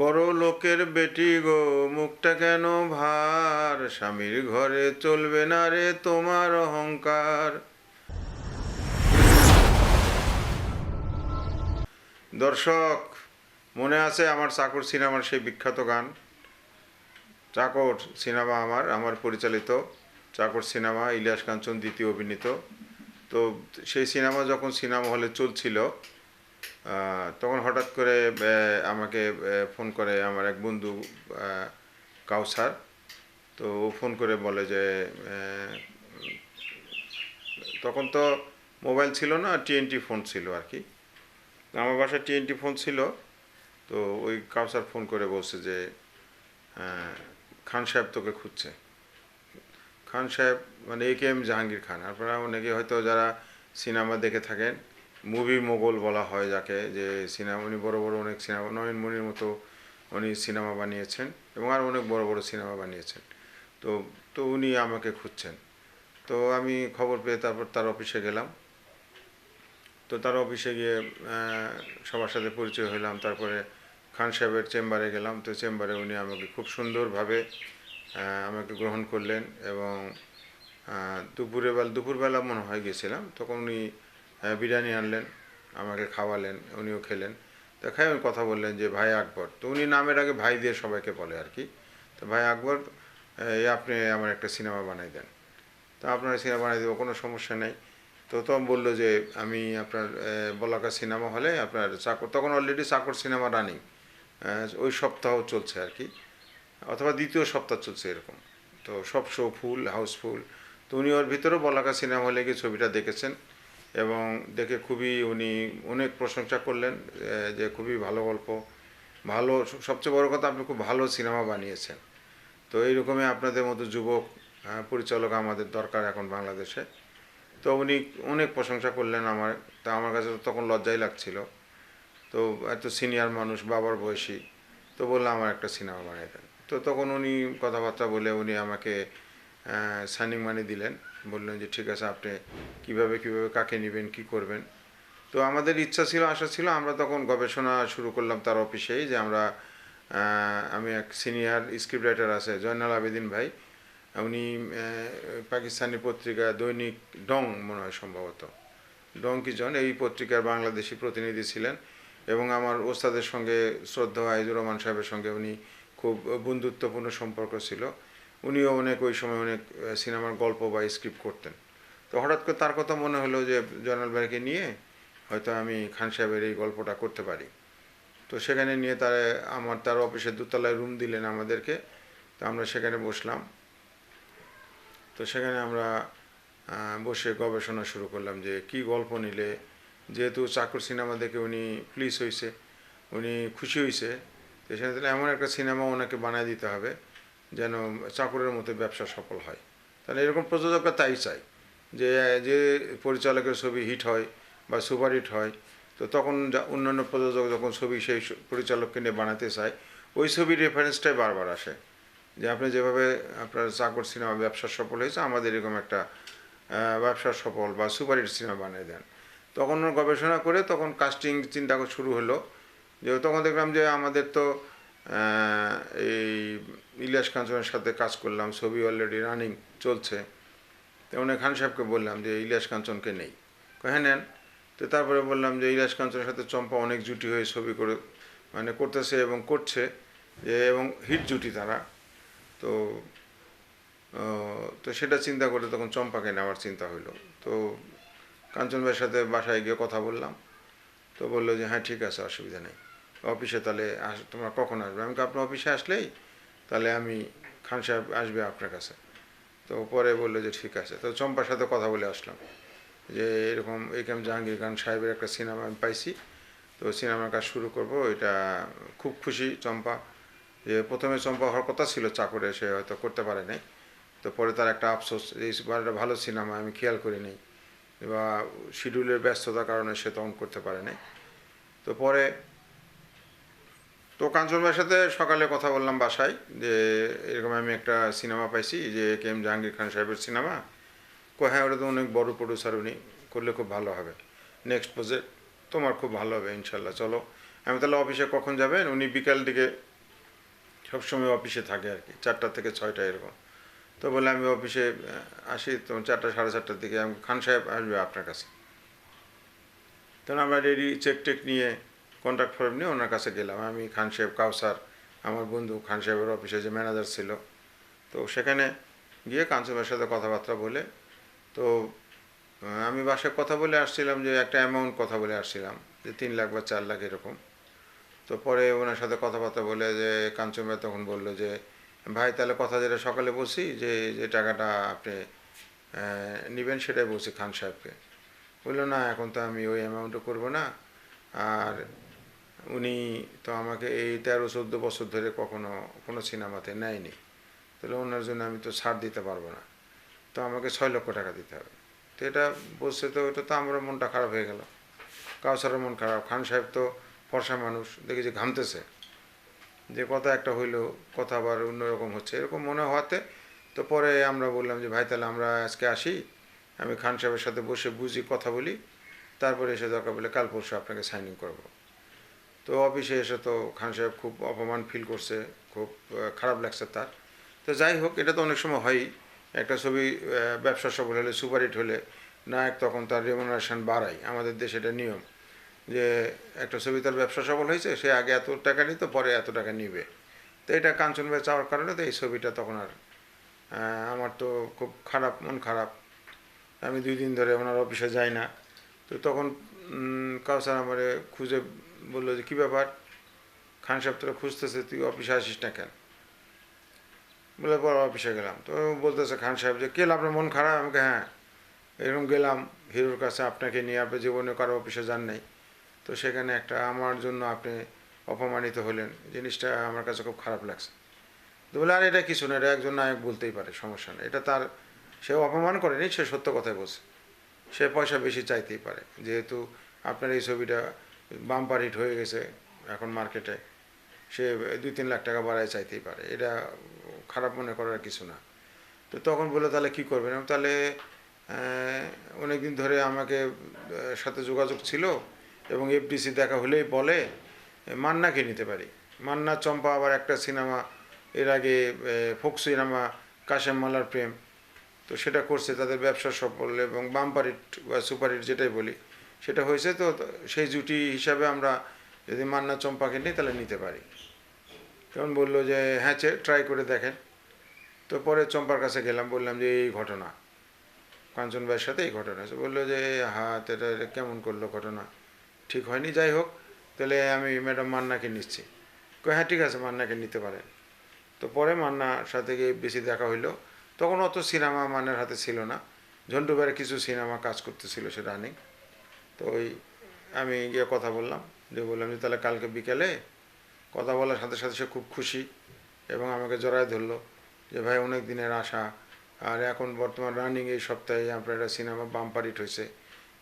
বড় লোকের বেটি গো, মুখটা কেন ভার? স্বামীর ঘরে চলবে না রে তোমার অহংকার। দর্শক, মনে আছে আমার চাকর সিনেমার সেই বিখ্যাত গান? চাকর সিনেমা আমার আমার পরিচালিত চাকর সিনেমা, ইলিয়াস কাঞ্চন দ্বিতীয় অভিনীত। তো সেই সিনেমা যখন সিনেমা হলে চলছিল তখন হঠাৎ করে আমাকে ফোন করে আমার এক বন্ধু কাউসার। তো ও ফোন করে বলে যে তখন তো মোবাইল ছিল না টিএনটি ফোন ছিল আর কি। আমার বাসায় টিএনটি ফোন ছিল। তো ওই কাউসার ফোন করে বলছে যে খান সাহেব তোকে খুঁজছে। খান সাহেব মানে এ কে এম জাহাঙ্গীর খান। আপনারা অনেকে হয়তো যারা সিনেমা দেখে থাকেন মুভি মোগল বলা হয় যাকে, যে সিনেমা উনি বড় বড় অনেক সিনেমা নয়ন নয়নমণির মতো উনি সিনেমা বানিয়েছেন এবং আর অনেক বড় বড় সিনেমা বানিয়েছেন। তো তো উনি আমাকে খুঁজছেন। তো আমি খবর পেয়ে তারপর তার অফিসে গেলাম। তো তার অফিসে গিয়ে সবার সাথে পরিচয় হলাম তারপরে খান সাহেবের চেম্বারে গেলাম। তো চেম্বারে উনি আমাকে খুব সুন্দরভাবে আমাকে গ্রহণ করলেন এবং দুপুরে বেলা, দুপুরবেলা মনে হয় গেছিলাম। তখন উনি বিরিয়ানি আনলেন, আমাকে খাওয়ালেন, উনিও খেলেন। তো খাই কথা বললেন যে, ভাই আকবর। তো উনি নামের আগে ভাই দিয়ে সবাইকে বলে আর কি, তো ভাই আকবর আপনি আমার একটা সিনেমা বানাই দেন। তো আপনার সিনেমা বানাই দেবো, কোনো সমস্যা নেই। তো তখন বলল যে, আমি আপনার বলাকা সিনেমা হলে আপনার চাকর, তখন অলরেডি চাকর সিনেমা রানিং ওই সপ্তাহ চলছে আর কি, অথবা দ্বিতীয় সপ্তাহ চলছে এরকম। তো সব শো ফুল হাউসফুল তো উনি ওর ভিতরেও বলাকা সিনেমা হলে গিয়ে ছবিটা দেখেছেন। এবং দেখে খুবই উনি অনেক প্রশংসা করলেন যে খুবই ভালো গল্প। ভালো, সবচেয়ে বড় কথা আপনি খুব ভালো সিনেমা বানিয়েছেন। তো এইরকমই আপনাদের মতো যুবক পরিচালক আমাদের দরকার এখন বাংলাদেশে। তো উনি অনেক প্রশংসা করলেন আমার, তা আমার কাছে তো তখন লজ্জাই লাগছিল। তো এত সিনিয়র মানুষ, বাবার বয়সী, তো বললাম আমার একটা সিনেমা বানিয়ে দেন। তো তখন উনি কথাবার্তা বলে উনি আমাকে সাইনিং মানি দিলেন। বললেন যে, ঠিক আছে, আপনি কীভাবে কীভাবে, কাকে নেবেন, কি করবেন? তো আমাদের ইচ্ছা ছিল, আশা ছিল, আমরা তখন গবেষণা শুরু করলাম তার অফিসেই যে আমরা আমি এক সিনিয়র স্ক্রিপ্ট রাইটার আছে, জয়নাল আবেদিন ভাই। উনি পাকিস্তানি পত্রিকা দৈনিক ডং মনে হয় সম্ভবত। ডং কি জন? এই পত্রিকার বাংলাদেশি প্রতিনিধি ছিলেন এবং আমার ওস্তাদের সঙ্গে শ্রদ্ধা আইজুর রহমান সাহেবের সঙ্গে উনি খুব বন্ধুত্বপূর্ণ সম্পর্ক ছিল। উনিও অনেক ওই সময় অনেক সিনেমার গল্প বা স্ক্রিপ্ট করতেন। তো হঠাৎ করে তার কথা মনে হলো যে, জয়নাল ভাইকে নিয়ে হয়তো আমি খান সাহেবের এই গল্পটা করতে পারি। তো সেখানে নিয়ে তারা, আমার তার অফিসের দোতলায় রুম দিলেন আমাদেরকে। তো আমরা সেখানে বসলাম। তো সেখানে আমরা বসে গবেষণা শুরু করলাম যে, কি গল্প নিলে? যেহেতু চাকর সিনেমা দেখে উনি প্লিজ হয়েছে উনি খুশি হয়েছে তো সেখানে তাহলে এমন একটা সিনেমা ওনাকে বানিয়ে দিতে হবে। যেন চাকরের মতো ব্যবসা সফল হয়। তাহলে এরকম প্রযোজকরা তাই চায় যে যে পরিচালকের ছবি হিট হয় বা সুপার হিট হয়, তো তখন অন্যান্য প্রযোজক যখন ছবি সেই পরিচালককে নিয়ে বানাতে চায়, ওই ছবির রেফারেন্সটাই বারবার আসে। যে আপনি যেভাবে আপনার চাকর সিনেমা ব্যবসা সফল হয়েছে, আমাদের এরকম একটা ব্যবসা সফল বা সুপার হিট সিনেমা বানিয়ে দেন। তখন গবেষণা করে তখন কাস্টিং চিন্তা শুরু হলো। যে তখন দেখলাম যে আমাদের তো এই ইলিয়াস কাঞ্চনের সাথে কাজ করলাম ছবি অলরেডি রানিং চলছে। তো উনি খান সাহেবকে বললাম যে ইলিয়াস কাঞ্চনকে নেই। কয়, হ্যাঁ নেন। তো তারপরে বললাম যে ইলিয়াস কাঞ্চনের সাথে চম্পা অনেক জুটি হয়ে ছবি করে মানে করতেছে এবং করছে যে এবং হিট জুটি তারা। তো তো সেটা চিন্তা করে তখন চম্পাকে নেওয়ার চিন্তা হইল। তো কাঞ্চন ভাইয়ের সাথে বাসায় গিয়ে কথা বললাম। তো বলল যে হ্যাঁ ঠিক আছে অসুবিধা নেই। অফিসে তাহলে আস, তোমরা কখন আসবে? আমি আপনার অফিসে আসলেই তাহলে আমি খান সাহেব আসবে আপনার কাছে। তো পরে বলল যে ঠিক আছে। তো চম্পার সাথে কথা বলে আসলাম যে এরকম একেম জাহাঙ্গীর খান সাহেবের একটা সিনেমা আমি পাইছি। তো সিনেমার কাজ শুরু করব, এটা খুব খুশি চম্পা। যে প্রথমে চম্পা হওয়ার কথা ছিল চাকরে, সে হয়তো করতে পারে নাই। তো পরে তার একটা আফসোস, এই একটা ভালো সিনেমা, আমি খেয়াল করি নাই। বা শিডিউলের ব্যস্ততার কারণে সে তখন করতে পারে নাই। তো পরে তো কাঞ্চন ভাইয়ের সাথে সকালে কথা বললাম বাসায়, যে এরকম আমি একটা সিনেমা পাইছি, যে কে এম জাহাঙ্গীর খান সাহেবের সিনেমা। কো হ্যাঁ ওটা তো অনেক বড় প্রডিউসার উনি করলে খুব ভালো হবে। নেক্সট প্রজেক্ট তোমার খুব ভালো হবে, ইনশাল্লাহ, চলো। আমি তাহলে অফিসে কখন যাবেন? উনি বিকাল দিকে সবসময় অফিসে থাকে আর কি, চারটা থেকে ছয়টা এরকম। তো বলে আমি অফিসে আসি, তো চারটা, সাড়ে চারটার দিকে খান সাহেব আসবে আপনার কাছে। তখন আমরা রেডি, চেক টেক নিয়ে কন্ট্রাক্ট ফর্ম নিয়ে ওনার কাছে গেলাম। আমি খান সাহেব কাউসার, আমার বন্ধু খান সাহেবের অফিসে যে ম্যানেজার ছিল। তো সেখানে গিয়ে কাঞ্চনের সাথে কথাবার্তা বলে, তো আমি বাসায় কথা বলে আসছিলাম যে একটা অ্যামাউন্ট কথা বলে আসছিলাম, যে তিন লাখ বা চার লাখ এরকম। তো পরে ওনার সাথে কথাবার্তা বলে যে কাঞ্চন ভাই তখন বলল যে, ভাই, তাহলে কথা যেটা সকালে বলছি, যে যে টাকাটা আপনি নেবেন সেটাই বলছি খান সাহেবকে। বলল, না, এখন তো আমি ওই অ্যামাউন্টও করব না। আর উনি তো আমাকে এই তেরো, চোদ্দ বছর ধরে কখনো কোনো সিনেমাতে নেয়নি। তাহলে ওনার জন্য আমি তো ছাড় দিতে পারব না। তো আমাকে ছয় লক্ষ টাকা দিতে হবে। তো এটা বলছে তো ওটা তো আমার মনটা খারাপ হয়ে গেল। কাউসারের মন খারাপ। খান সাহেব তো ফর্সা মানুষ, দেখি যে ঘামতেছে। যে কথা একটা হইল, কথা আবার অন্যরকম হচ্ছে। এরকম মনে হওয়াতে তো পরে আমরা বললাম যে, ভাই, তাহলে আমরা আজকে আসি। আমি খান সাহেবের সাথে বসে বুঝি, কথা বলি। তারপরে এসে দরকার বলে কাল পরশু আপনাকে সাইনিং করব। তো অফিসে এসে তো খান সাহেব খুব অপমান ফিল করছে, খুব খারাপ লাগছে তার। তো যাই হোক, এটা তো অনেক সময় হয়ই। একটা ছবি ব্যবসা সফল হলে সুপারহিট হলে নায়ক তখন তার রেমুনারেশন বাড়ায়। আমাদের দেশে এটা নিয়ম যে একটা ছবি তার ব্যবসা সফল হয়েছে, সে আগে এত টাকা নিত, পরে এত টাকা নিবে। তো এটা কাঞ্চন ভাই চাওয়ার কারণে তো এই ছবিটা তখন আর আমার তো খুব খারাপ, মন খারাপ। আমি দুই দিন ধরে ওনার অফিসে যাই না। তো তখন কাউসার আমারে খুঁজে বলল যে, কী ব্যাপার? খান সাহেব তোরা খুঁজতেছে, তুই অফিসে আসিস না কেন? বলে পর অফিসে গেলাম। তো বলতেছে খান সাহেব যে কেল আপনার মন খারাপ? আমাকে হ্যাঁ এরকম গেলাম, হিরোর কাছে আপনাকে নিয়ে, আপনি জীবনে কারও অফিসে যান নাই। তো সেখানে একটা আমার জন্য আপনি অপমানিত হলেন, জিনিসটা আমার কাছে খুব খারাপ লাগছে। তো বলে, আর এটা কিছু না, এটা একজন নায়ক বলতেই পারে, সমস্যা নেই। এটা তার, সে অপমান করেনি, সে সত্য কথাই বলছে। সে পয়সা বেশি চাইতেই পারে, যেহেতু আপনার এই ছবিটা বাম্পার হিট হয়ে গেছে এখন মার্কেটে সে দুই তিন লাখ টাকা বাড়ায় চাইতেই পারে। এটা খারাপ মনে করার কিছু না। তো তখন বলে তাহলে কী করবেন? তাহলে অনেক দিন ধরে আমাকে সাথে যোগাযোগ ছিল এবং এফডিসি দেখা হলেই বলে মান্নাকে নিতে পারি? মান্না, চম্পা আবার একটা সিনেমা এর আগে ফোক সিনেমা কাশেম মালার প্রেম। তো সেটা করছে, তাদের ব্যবসা সফল এবং বাম্পার হিট বা সুপার হিট যেটাই বলি। সেটা হয়েছে তো সেই জুটি হিসাবে আমরা যদি মান্না চম্পাকে নিই তাহলে নিতে পারি। তখন বলল যে হ্যাঁ ট্রাই করে দেখেন। তো পরে চম্পার কাছে গেলাম, বললাম যে, এই ঘটনা। কাঞ্চন ভাইয়ের সাথে এই ঘটনা বলল যে হ্যাঁ তো এটা কেমন করল ঘটনা? ঠিক হয়নি, যাই হোক, তাহলে আমি ম্যাডাম মান্নাকে নিচ্ছি। কই হ্যাঁ ঠিক আছে, মান্নাকে নিতে পারেন। তো পরে মান্নার সাথে গিয়ে বেশি দেখা হইল। তখন অত সিনেমা মান্নার হাতে ছিল না। ঝন্টু কিছু সিনেমা কাজ করতেছিল সে রানিং তো ওই আমি গিয়ে কথা বললাম। যে বললাম যে, তাহলে কালকে বিকেলে কথা বলার সাথে সাথে সে খুব খুশি এবং আমাকে জড়ায় ধরলো যে, ভাই, অনেক দিনের আশা। আর এখন বর্তমান রানিং এই সপ্তাহে আপনার একটা সিনেমা বাম্পার হিট হয়েছে।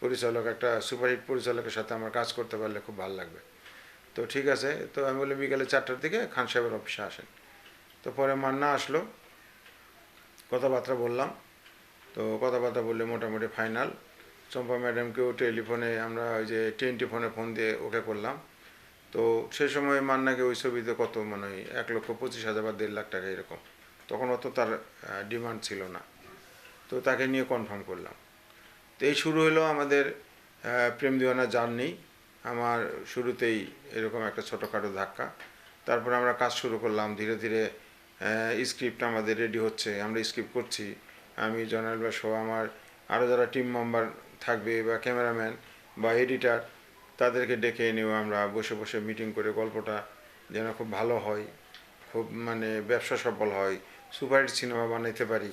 পরিচালক, একটা সুপারহিট পরিচালকের সাথে আমার কাজ করতে পারলে খুব ভালো লাগবে। তো ঠিক আছে, তো আমি বললাম, বিকেলে চারটার দিকে খান সাহেবের অফিসে আসেন। তো পরে মান্না আসলো, কথাবার্তা বললাম। তো কথাবার্তা বললে মোটামুটি ফাইনাল চম্পা ম্যাডামকেও টেলিফোনে আমরা ওই যে টোয়েন্টি ফোনে ফোন দিয়ে ওকে করলাম। তো সেই সময় মান্নাকে ওই ছবিতে কত মানে ওই এক লক্ষ পঁচিশ হাজার বা দেড় লাখ টাকা এরকম। তখন অত তার ডিমান্ড ছিল না। তো তাকে নিয়ে কনফার্ম করলাম। তো এই শুরু হলো আমাদের প্রেম দিওয়ানা জার্নি। আমার শুরুতেই এরকম একটা ছোটোখাটো ধাক্কা। তারপরে আমরা কাজ শুরু করলাম। ধীরে ধীরে স্ক্রিপ্ট আমাদের রেডি হচ্ছে। আমরা স্ক্রিপ্ট করছি। আমি জনাল বা আমার আরও যারা টিম মেম্বার থাকবে বা ক্যামেরাম্যান বা এডিটার তাদেরকে ডেকে এনেও আমরা বসে বসে মিটিং করে গল্পটা যেন খুব ভালো হয়, খুব মানে ব্যবসা সফল হয়, সুপারহিট সিনেমা বানাইতে পারি।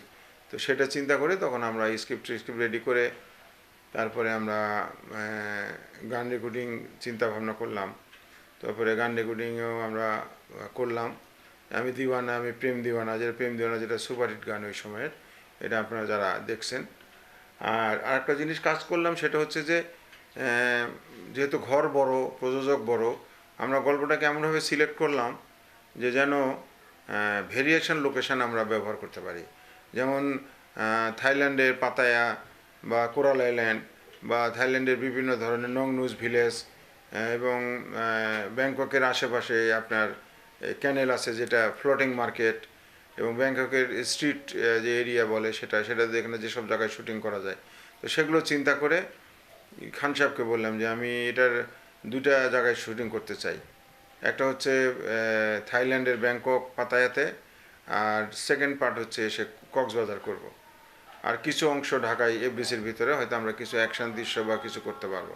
তো সেটা চিন্তা করে তখন আমরা স্ক্রিপ্ট স্ক্রিপ্ট রেডি করে তারপরে আমরা গান রেকর্ডিং চিন্তা ভাবনা করলাম। তারপরে গান রেকর্ডিংও আমরা করলাম। আমি দিওয়ানা, আমি প্রেম দিওয়ানা, যেটা প্রেম দিওয়ানা যেটা সুপারহিট গান ওই সময়ের, এটা আপনারা যারা দেখছেন আর আরেকটা জিনিস কাজ করলাম সেটা হচ্ছে যে যেহেতু ঘর বড়, প্রযোজক বড়, আমরা গল্পটাকে এমনভাবে সিলেক্ট করলাম যে যেন ভেরিয়েশন লোকেশান আমরা ব্যবহার করতে পারি। যেমন থাইল্যান্ডের পাতায়া বা কোরাল আইল্যান্ড বা থাইল্যান্ডের বিভিন্ন ধরনের নং নিউজ ভিলেজ এবং ব্যাংককের আশেপাশে আপনার ক্যানেল আছে যেটা ফ্লোটিং মার্কেট এবং ব্যাংককের স্ট্রিট যে এরিয়া বলে সেটা সেটা যেখানে যেসব জায়গায় শুটিং করা যায়। তো সেগুলো চিন্তা করে খান সাহেবকে বললাম যে, আমি এটার দুইটা জায়গায় শুটিং করতে চাই। একটা হচ্ছে থাইল্যান্ডের ব্যাংকক পাতায়াতে আর সেকেন্ড পার্ট হচ্ছে এসে কক্সবাজার করব। আর কিছু অংশ ঢাকায় এফডিসির ভিতরে হয়তো আমরা কিছু অ্যাকশন দৃশ্য বা কিছু করতে পারব।